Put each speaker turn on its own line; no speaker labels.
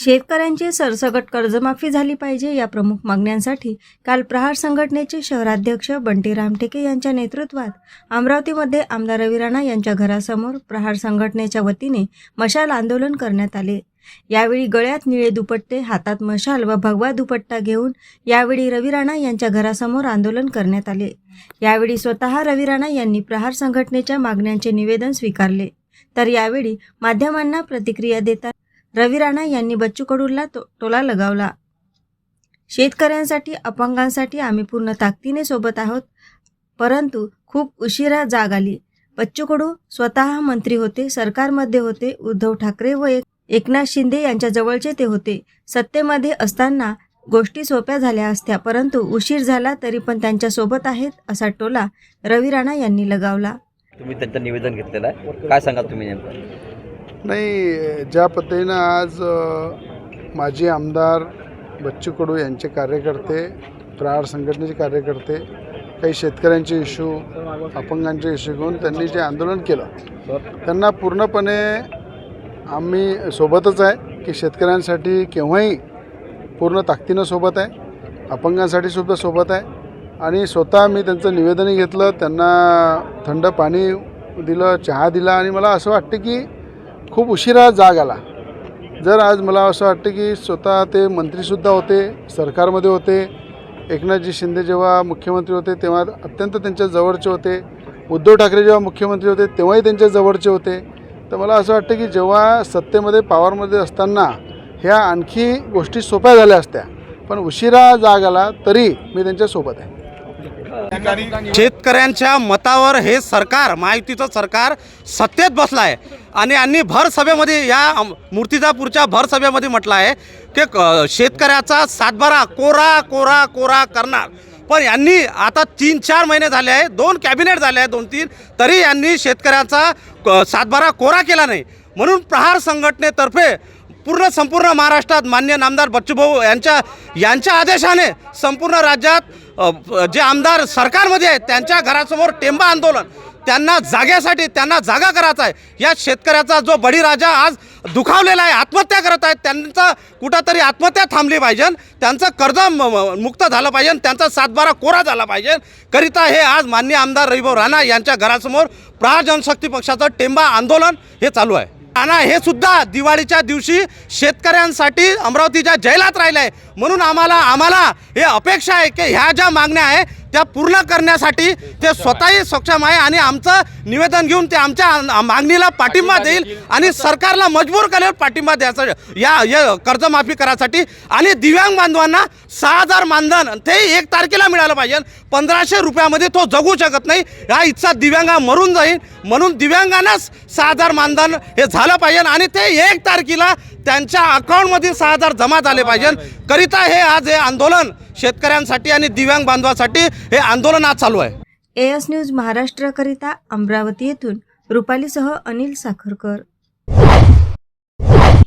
शेतकऱ्यांची सरसकट कर्जमाफी झाली पाहिजे या प्रमुख मागण्यांसाठी काल प्रहार संघटनेचे शहराध्यक्ष बंटी रामटेके यांच्या नेतृत्वात अमरावतीमध्ये आमदार रवी राणा यांच्या घरासमोर प्रहार संघटनेच्या वतीने मशाल आंदोलन करण्यात आले. यावेळी गळ्यात निळे दुपट्टे हातात मशाल व भगवा दुपट्टा घेऊन यावेळी रवी राणा यांच्या घरासमोर आंदोलन करण्यात आले. यावेळी स्वतः रवी राणा यांनी प्रहार संघटनेच्या मागण्यांचे निवेदन स्वीकारले. तर यावेळी माध्यमांना प्रतिक्रिया देताना रवी राणा यांनी बच्चू कडूला तो टोला लगावला. शेतकऱ्यांसाठी अपंगांसाठी आम्ही पूर्ण ताकदीने सोबत आहोत परंतु खूप उशिरा जाग आली. बच्चू कडू स्वतः मंत्री होते सरकारमध्ये होते उद्धव ठाकरे व एक एकनाथ शिंदे यांच्या जवळचे ते होते. सत्तेमध्ये असताना गोष्टी सोप्या झाल्या असत्या परंतु उशीर झाला तरी पण त्यांच्यासोबत आहेत असा टोला रवी राणा यांनी लगावला.
तुम्ही त्यांचं निवेदन घेतलेलं आहे. काय सांगाल तुम्ही नेमकं?
नाही ज्या पद्धतीनं आज माजी आमदार बच्चू कडू यांचे कार्यकर्ते प्रहार संघटनेचे कार्यकर्ते काही शेतकऱ्यांचे इश्यू अपंगांचे इश्यू घेऊन त्यांनी जे आंदोलन केलं त्यांना पूर्णपणे आम्ही सोबतच आहे की शेतकऱ्यांसाठी केव्हाही पूर्ण ताकदीनं सोबत आहे अपंगांसाठी सुद्धा सोबत आहे आणि स्वतः मी त्यांचं निवेदनही घेतलं त्यांना थंड पाणी दिलं चहा दिला आणि मला असं वाटतं की खूप उशिरा जाग आला. जर आज मला असं वाटतं की स्वतः ते मंत्रीसुद्धा होते सरकारमध्ये होते एकनाथजी शिंदे जेव्हा मुख्यमंत्री होते तेव्हा अत्यंत त्यांच्या जवळचे होते उद्धव ठाकरे जेव्हा मुख्यमंत्री होते तेव्हाही त्यांच्या जवळचे होते. तर मला असं वाटतं की जेव्हा सत्तेमध्ये पॉवरमध्ये असताना ह्या आणखी गोष्टी सोप्या झाल्या असत्या पण उशिरा जाग आला तरी मी त्यांच्यासोबत आहे.
शेतकऱ्यांच्या मतावर हे सरकार महायुतीचं सरकार सत्तेत बसलं आहे आणि यांनी भर सभेमध्ये या मूर्तिजापूरच्या भर सभेमध्ये म्हटलं आहे की क- शेतकऱ्याचा सातबारा कोरा कोरा कोरा करणार. पण यांनी आता तीन चार महिने झाले आहे दोन कॅबिनेट झाले आहे दोन तीन तरी यांनी शेतकऱ्याचा सातबारा कोरा केला नाही. म्हणून प्रहार संघटनेतर्फे पूर्ण संपूर्ण महाराष्ट्रात मान्य नामदार बच्चूभाऊ यांच्या यांच्या आदेशाने संपूर्ण राज्यात जे आमदार सरकारमध्ये आहेत त्यांच्या घरासमोर टेंबा आंदोलन त्यांना जाग्यासाठी त्यांना जागा करायचा आहे. या शेतकऱ्याचा जो बळीराजा आज दुखावलेला आहे आत्महत्या करत आहेत त्यांचं कुठंतरी आत्महत्या थांबली पाहिजे त्यांचं कर्ज म- मुक्त झालं पाहिजे त्यांचा सातबारा कोरा झाला पाहिजे. करिता हे आज मान्य आमदार रविभाऊ राणा यांच्या घरासमोर प्रहार जनशक्ती पक्षाचं टेंबा आंदोलन हे चालू आहे. आणि हे सुद्धा दिवाळीच्या दिवशी शेतकऱ्यांसाठी अमरावतीच्या जैलात राहिलं आहे म्हणून आम्हाला आम्हाला हे अपेक्षा आहे की ह्या ज्या मागण्या आहे त्या पूर्ण करण्यासाठी ते स्वतःही सक्षम आहे आणि आमचं निवेदन घेऊन ते आमच्या मागणीला पाठिंबा देईल आणि सरकारला मजबूर करेल पाठिंबा द्यायचा. या या कर्जमाफी करायसाठी आणि दिव्यांग बांधवांना सहा हजार मानधन ते एक तारखेला मिळालं पाहिजे. पंधराशे रुपयामध्ये तो जगू शकत नाही. हा इच्छा दिव्यांगा मरून जाईल. म्हणून दिव्यांगांनाच सहा हजार मानधन हे झालं पाहिजे आणि ते एक तारखेला त्यांच्या अकाउंटमधील सहा हजार जमा झाले पाहिजे. करिता हे आज हे आंदोलन शेतकऱ्यांसाठी आणि दिव्यांग बांधवासाठी हे आंदोलन आज चालू आहे.
एएस न्यूज महाराष्ट्राकरिता अमरावती येथून रुपालीसह अनिल साखरकर.